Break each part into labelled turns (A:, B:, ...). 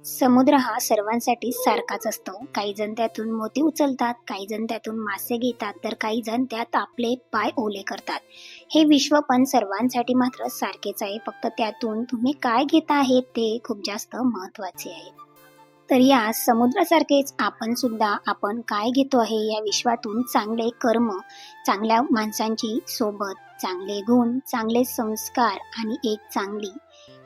A: समुद्र हा सर्वांसाठी सारखाच असतो. काही जण त्यातून मोती उचलतात काही जण त्यातून मासे घेतात तर काही जण त्यात आपले पाय ओले करतात. हे विश्व पण सर्वांसाठी मात्र सारखेच आहे. फक्त त्यातून तुम्ही काय घेता आहे ते खूप जास्त महत्त्वाचे आहे. तर या समुद्रासारखेच आपण सुद्धा आपण काय घेतो आहे या विश्वातून चांगले कर्म चांगल्या माणसांची सोबत चांगले गुण चांगले संस्कार आणि एक चांगली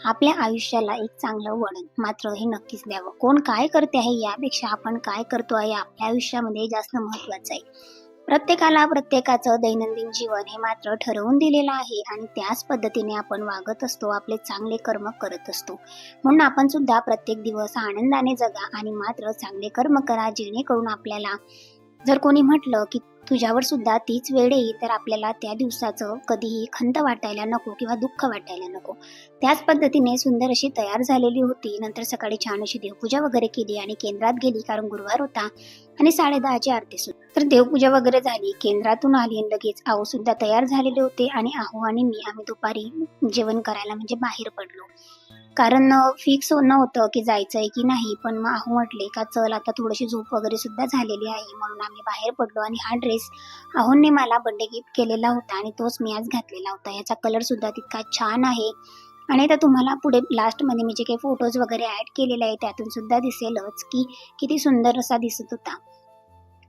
A: आपल्या आयुष्याला एक चांगलं वळण मात्र हे नक्कीच द्यावं. कोण काय करते आहे यापेक्षा आपण काय करतो आहे आपल्या आयुष्यामध्ये जास्त महत्वाचं आहे. प्रत्येकाला प्रत्येकाचं दैनंदिन जीवन हे मात्र ठरवून दिलेलं आहे आणि त्याच पद्धतीने आपण वागत असतो आपले चांगले कर्म करत असतो. म्हणून आपण सुद्धा प्रत्येक दिवस आनंदाने जगा आणि मात्र चांगले कर्म करा जेणेकरून आपल्याला जर कोणी म्हटलं की तुझ्यावर सुद्धा तीच वेळ येईल तर आपल्याला त्या दिवसाचं कधीही खंत वाटायला नको किंवा दुःख वाटायला नको. त्याच पद्धतीने सुंदर अशी तयार झालेली होती. नंतर सकाळी छान अशी देवपूजा वगैरे केली आणि केंद्रात गेली कारण गुरुवार होता आणि साडेदहाची आरती सुद्धा तर देवपूजा वगैरे झाली केंद्रातून आली आणि लगेच आहो सुद्धा तयार झालेले होते आणि आहो आणि मी आम्ही दुपारी जेवण करायला म्हणजे बाहेर पडलो. कारण फिक्स नव्हतं की जायचंय की नाही पण मग आहो म्हटले का चल आता थोडीशी झोप वगैरे सुद्धा झालेली आहे म्हणून आम्ही बाहेर पडलो आणि हा ड्रेस आहोंनी मला बड्डे गिफ्ट केलेला होता आणि तोच मी आज घातलेला होता. याचा कलर सुद्धा तितका छान आहे आणि आता तुम्हाला पुढे लास्टमध्ये मी जे काही फोटोज वगैरे ऍड केलेले आहे त्यातून सुद्धा दिसेलच की किती सुंदर असा दिसत होता.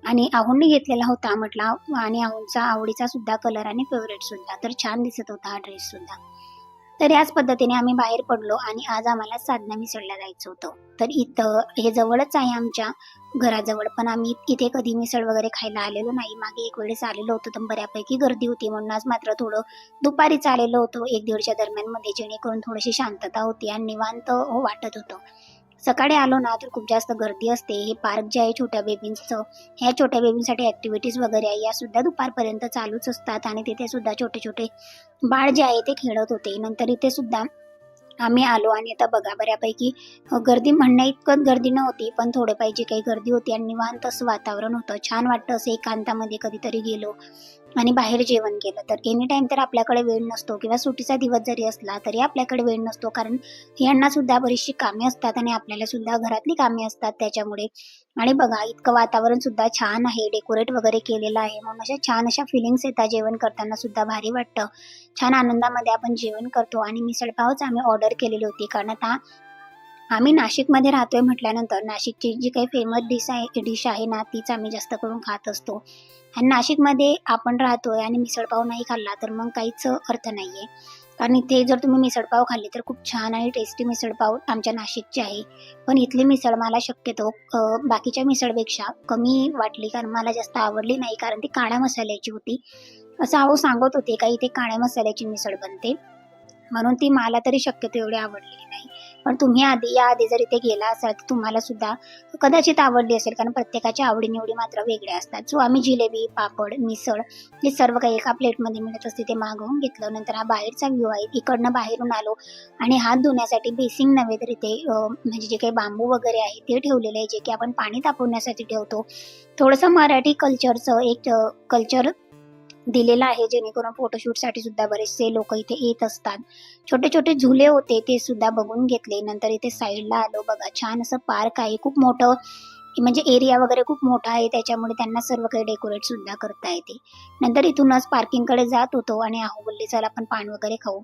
A: आणि आहोंनी घेतलेला होता म्हटला आणि आहोंचा आवडीचा सुद्धा कलर आणि फेवरेट सुद्धा. तर छान दिसत होता हा ड्रेस सुद्धा. तर याच पद्धतीने आम्ही बाहेर पडलो आणि आज आम्हाला साधना मिसळला जायचं होतं. तर इथं हे जवळच आहे आमच्या घराजवळ पण आम्ही इथे कधी मिसळ वगैरे खायला आलेलो नाही. मागे एक वेळेस आलेलो होतो तर बऱ्यापैकी गर्दी होती म्हणून आज मात्र थोडं दुपारीच आलेलो होतो. एक दीडच्या दरम्यानमध्ये जेणेकरून थोडीशी शांतता होती आणि निवांत वाटत होतं. सकाळी आलो ना तर खूप जास्त गर्दी असते. हे पार्क जे आहे छोट्या बेबींचं ह्या छोट्या बेबींसाठी ॲक्टिव्हिटीज वगैरे आहे. यासुद्धा दुपारपर्यंत चालूच असतात आणि तिथे सुद्धा छोटे छोटे बाळ जे आहे ते खेळत होते. नंतर इथे सुद्धा आम्ही आलो आणि आता बघा बऱ्यापैकी गर्दी म्हणण्या इतकं गर्दी नव्हती पण थोडे पाहिजे काही गर्दी होती आणि निवांत असं वातावरण होतं. छान वाटतं असं एकांतामध्ये कधीतरी गेलो. आणि बाहेर जेवण केलं तर एनी टाइम तर आपल्याकडे वेळ नसतो किंवा सुटीचा दिवस जरी असला तरी आपल्याकडे वेळ नसतो. कारण यांना सुद्धा बरीचशी कामे असतात आणि आपल्याला सुद्धा घरातली कामे असतात त्याच्यामुळे. आणि बघा इतकं वातावरण सुद्धा छान आहे. डेकोरेट वगैरे केलेलं आहे. म्हणून अशा छान अशा फिलिंग्स येतात. जेवण करताना सुद्धा भारी वाटतं. छान आनंदामध्ये आपण जेवण करतो. आणि मिसळपावच आम्ही ऑर्डर केलेली होती. कारण आता आम्ही नाशिकमध्ये राहतोय म्हटल्यानंतर नाशिकची जी काही फेमस डिश आहे डिश आहे ना तीच आम्ही जास्त करून खात असतो. आणि नाशिकमध्ये आपण राहतोय आणि मिसळपाव नाही खाल्ला तर मग काहीच अर्थ नाहीये. कारण इथे जर तुम्ही मिसळपाव खाल्ली तर खूप छान आणि टेस्टी मिसळपाव आमच्या नाशिकची आहे. पण इथली मिसळ मला शक्यतो बाकीच्या मिसळपेक्षा कमी वाटली कारण मला जास्त आवडली नाही कारण ती काळ्या मसाल्याची होती. असं अहो सांगत होते का इथे काळ्या मसाल्याची मिसळ बनते. म्हणून ती मला तरी शक्यतो एवढी आवडलेली नाही. पण तुम्ही आधी या आधी जर इथे गेला असाल तर तुम्हाला सुद्धा कदाचित आवडली असेल कारण प्रत्येकाच्या आवडीनिवडी मात्र वेगळ्या असतात. सो आम्ही जिलेबी पापड मिसळ हे सर्व काही एका प्लेटमध्ये मिळत असते ते मागवून घेतलं. नंतर हा बाहेरचा व्ह्यू आहे इकडनं बाहेरून आलो आणि हात धुण्यासाठी बेसिंग नव्हे तर इथे म्हणजे जे काही बांबू वगैरे आहे ते ठेवलेले आहे जे की आपण पाणी तापवण्यासाठी ठेवतो. थोडंसं मराठी कल्चरचं एक कल्चर दिलेलं आहे जेणेकरून फोटोशूटसाठी सुद्धा बरेचसे लोक इथे येत असतात. छोटे छोटे झुले होते ते सुद्धा बघून घेतले. नंतर इथे साईडला आलो बघा छान असं पार्क आहे. खूप मोठं म्हणजे एरिया वगैरे खूप मोठा आहे त्याच्यामुळे त्यांना सर्व काही डेकोरेट सुद्धा करता येते. नंतर इथूनच पार्किंगकडे जात होतो आणि आहो बोलले चला आपण पान वगैरे खाऊ.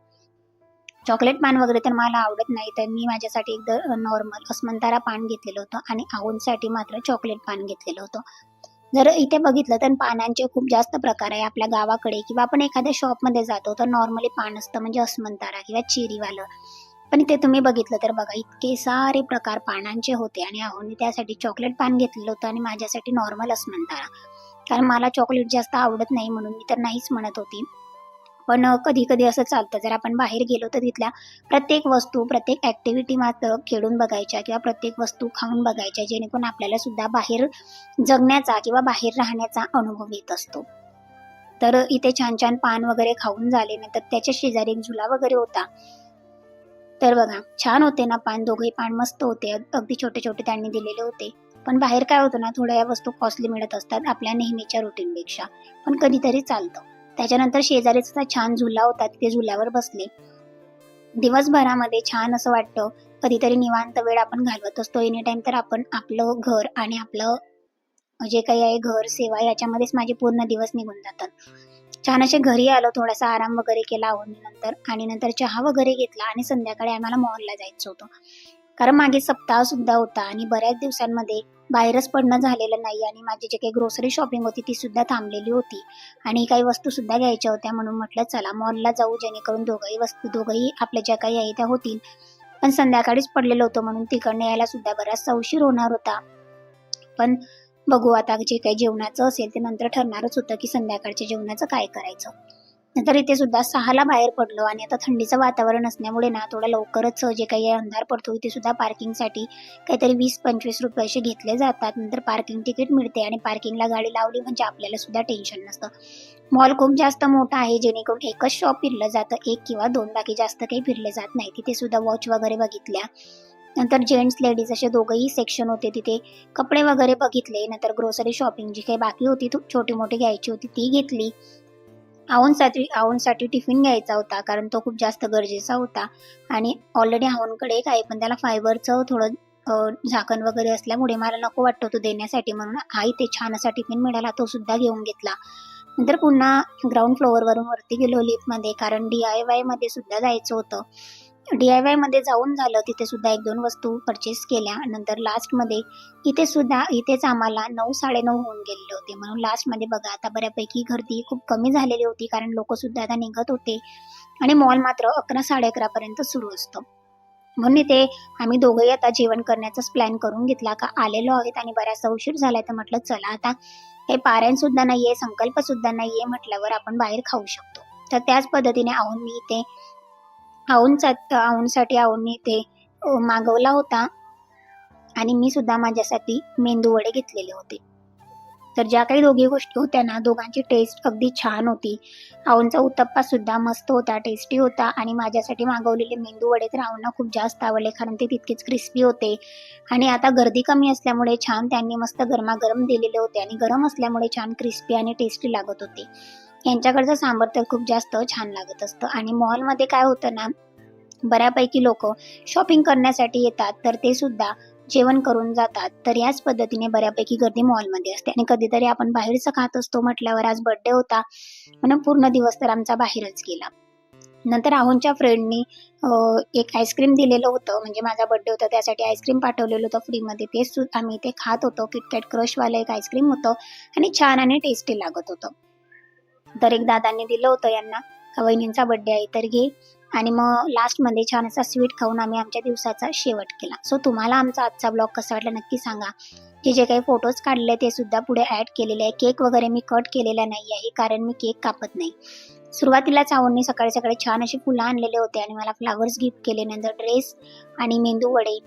A: चॉकलेट पान वगैरे तर मला आवडत नाही तर मी माझ्यासाठी एकदम नॉर्मल अस्मंतारा पान घेतलेलं होतं आणि आऊंसाठी मात्र चॉकलेट पान घेतलेलं होतं. जर इथे बघितलं तर पानांचे खूप जास्त प्रकार आहे आपल्या गावाकडे. किंवा आपण एखाद्या शॉपमध्ये जातो तर नॉर्मली पान असतं म्हणजे अस्मंतारा किंवा चेरीवालं. पण इथे तुम्ही बघितलं तर बघा इतके सारे प्रकार पानांचे होते आणि आहोनी त्यासाठी चॉकलेट पान घेतलेलं होतं आणि माझ्यासाठी नॉर्मल अस्मंतारा. कारण मला चॉकलेट जास्त आवडत नाही म्हणून मी तर नाहीच म्हणत होती. पण कधी कधी असं चालतं. जर आपण बाहेर गेलो तर तिथल्या प्रत्येक वस्तू प्रत्येक ऍक्टिव्हिटी मात्र खेळून बघायच्या किंवा प्रत्येक वस्तू खाऊन बघायच्या जेणेकरून आपल्याला सुद्धा बाहेर जगण्याचा किंवा बाहेर राहण्याचा अनुभव येत असतो. तर इथे छान छान पान वगैरे खाऊन झाले नंतर त्याच्या शेजारी एक झुला वगैरे होता. तर बघा छान होते ना पान. दोघे पान मस्त होते. अगदी छोटे छोटे त्यांनी दिलेले होते. पण बाहेर काय होतं ना थोड्या या वस्तू कॉस्टली मिळत असतात आपल्या नेहमीच्या रुटीनपेक्षा पण कधीतरी चालतं. त्याच्यानंतर शेजारीच असा छान झुला होता तिथे झुल्यावर बसले. दिवसभरामध्ये छान असं वाटतं कधीतरी निवांत वेळ आपण घालवत असतो. एनी टाइम तर आपण आपलं घर आणि आपलं जे काही आहे घर सेवा याच्यामध्येच माझे पूर्ण दिवस निघून जातात. छान असे घरी आलो थोडासा आराम वगैरे केला नंतर आणि नंतर चहा वगैरे घेतला आणि संध्याकाळी आम्हाला मॉलला जायचं होतं. कारण मागे सप्ताह सुद्धा होता आणि बऱ्याच दिवसांमध्ये बाहेरच पडणं झालेलं नाही आणि माझी जे काही ग्रोसरी शॉपिंग होती ती सुद्धा थांबलेली होती. आणि काही वस्तू सुद्धा घ्यायच्या होत्या म्हणून म्हटलं चला मॉलला जाऊ जेणेकरून दोघंही वस्तू दोघंही आपल्या ज्या काही आहे त्या होतील. पण संध्याकाळीच पडलेलं होतं म्हणून तिकडनं यायला सुद्धा बराचसा उशीर होणार होता. पण बघू आता जे काही जेवणाचं असेल ते नंतर ठरणारच होतं की संध्याकाळच्या जेवणाचं काय करायचं. नंतर इथे सुद्धा सहाला बाहेर पडलो आणि आता थंडीचं वातावरण असल्यामुळे ना थोडा लवकरच जे काही अंधार पडतो. इथे सुद्धा पार्किंगसाठी काहीतरी वीस पंचवीस रुपये असे घेतले जातात. नंतर पार्किंग तिकीट मिळते आणि पार्किंगला गाडी लावली म्हणजे आपल्याला सुद्धा टेन्शन नसतं. मॉल खूप जास्त मोठा आहे जेणेकरून एकच शॉप फिरलं जातं. एक किंवा दोन बाकी जास्त काही फिरले जात नाही. तिथे सुद्धा वॉच वगैरे बघितल्या. नंतर जेंट्स लेडीज असे दोघंही सेक्शन होते. तिथे कपडे वगैरे बघितले. नंतर ग्रोसरी शॉपिंग जी काही बाकी होती छोटी मोठी घ्यायची होती ती घेतली. आऊनसाठी आऊनसाठी टिफिन घ्यायचा होता कारण तो खूप जास्त गरजेचा होता. आणि ऑलरेडी आऊनकडे एक आहे पण त्याला फायबरचं थोडं झाकण वगैरे असल्यामुळे मला नको वाटतो तो देण्यासाठी म्हणून आई ते छान असा टिफिन मिळाला तो सुद्धा घेऊन घेतला. नंतर पुन्हा ग्राउंड फ्लोअरवरून वरती गेलो लिफ्टमध्ये कारण डी आय वायमध्ये सुद्धा जायचं होतं. डी आय वायमध्ये जाऊन झालं तिथे सुद्धा एक दोन वस्तू परचेस केल्या. नंतर लास्टमध्ये इथे सुद्धा इथेच आम्हाला नऊ साडेनऊ होऊन गेलेले होते. म्हणून लास्टमध्ये बघा आता बऱ्यापैकी गर्दी खूप कमी झालेली होती कारण लोक सुद्धा आता निघत होते. आणि मॉल मात्र अकरा साडे अकरा पर्यंत सुरू असतो. म्हणून इथे आम्ही दोघंही आता जेवण करण्याचाच प्लॅन करून घेतला. का आलेलो आहेत आणि बऱ्याचसा उशीर झालाय तर म्हटलं चला आता हे पारायण सुद्धा नाहीये संकल्प सुद्धा नाहीये म्हटल्यावर आपण बाहेर खाऊ शकतो. तर त्याच पद्धतीने आहून मी इथे आहूनचा आहूनसाठी आहूनने ते मागवला होता. आणि मी सुद्धा माझ्यासाठी मेंदू वडे घेतलेले होते. तर ज्या काही दोघी गोष्टी होत्या ना दोघांची टेस्ट अगदी छान होती. आवनचा उत्तप्पा सुद्धा मस्त होता टेस्टी होता. आणि माझ्यासाठी मागवलेले मेंदू वडे तर आऊंना खूप जास्त आवडले कारण ते तितकेच क्रिस्पी होते. आणि आता गर्दी कमी असल्यामुळे छान त्यांनी मस्त गरमागरम दिलेले होते. आणि गरम असल्यामुळे छान क्रिस्पी आणि टेस्टी लागत होते. यांच्याकडचं सांबर तर खूप जास्त छान लागत असतं. आणि मॉलमध्ये काय होतं ना बऱ्यापैकी लोक शॉपिंग करण्यासाठी येतात तर ते सुद्धा जेवण करून जातात. तर याच पद्धतीने बऱ्यापैकी गर्दी मॉलमध्ये असते. आणि कधीतरी आपण बाहेरचं खात असतो म्हटल्यावर आज बर्थडे होता म्हणून पूर्ण दिवस तर आमचा बाहेरच गेला. नंतर राहुलच्या फ्रेंडनी एक आईस्क्रीम दिलेलं होतं. म्हणजे माझा बर्थडे होता त्यासाठी आईस्क्रीम पाठवलेलं होतं फ्रीमध्ये ते सु आम्ही ते खात होतो. किटकॅट क्रशवालं एक आईस्क्रीम होतं. आणि छान आणि टेस्टी लागत होतं. तर एक दादांनी दिलं होतं यांना. का वहिनींचा बर्थडे आहे तर घे. आणि मग लास्टमध्ये छान असा स्वीट खाऊन आम्ही आमच्या दिवसाचा शेवट केला. सो तुम्हाला आमचा आजचा ब्लॉग कसा वाटला नक्की सांगा. हे जे काही फोटोज काढले ते सुद्धा पुढे ॲड केलेले आहे. केक वगैरे मी कट केलेला नाही आहे कारण मी केक कापत नाही. सुरुवातीला चावूननी सकाळी सकाळी छान असे फुलं आणलेले होते आणि मला फ्लावर्स गिफ्ट केले नंतर ड्रेस आणि मेंदू वडे.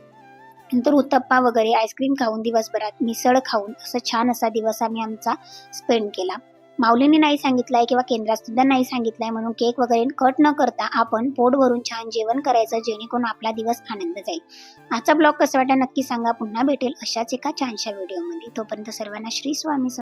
A: नंतर उत्तप्पा वगैरे आईस्क्रीम खाऊन दिवसभरात मिसळ खाऊन असं छान असा दिवस आम्ही आमचा स्पेंड केला. माऊलीने नाही सांगितलंय किंवा केंद्रात सुद्धा नाही सांगितलंय म्हणून केक वगैरे कट न करता आपण पोट भरून छान जेवण करायचं जेणेकरून आपला दिवस आनंद जाईल. आजचा ब्लॉग कसा वाटला नक्की सांगा. पुन्हा भेटेल अशाच एका छानशा व्हिडिओमध्ये. तोपर्यंत सर्वांना श्री स्वामी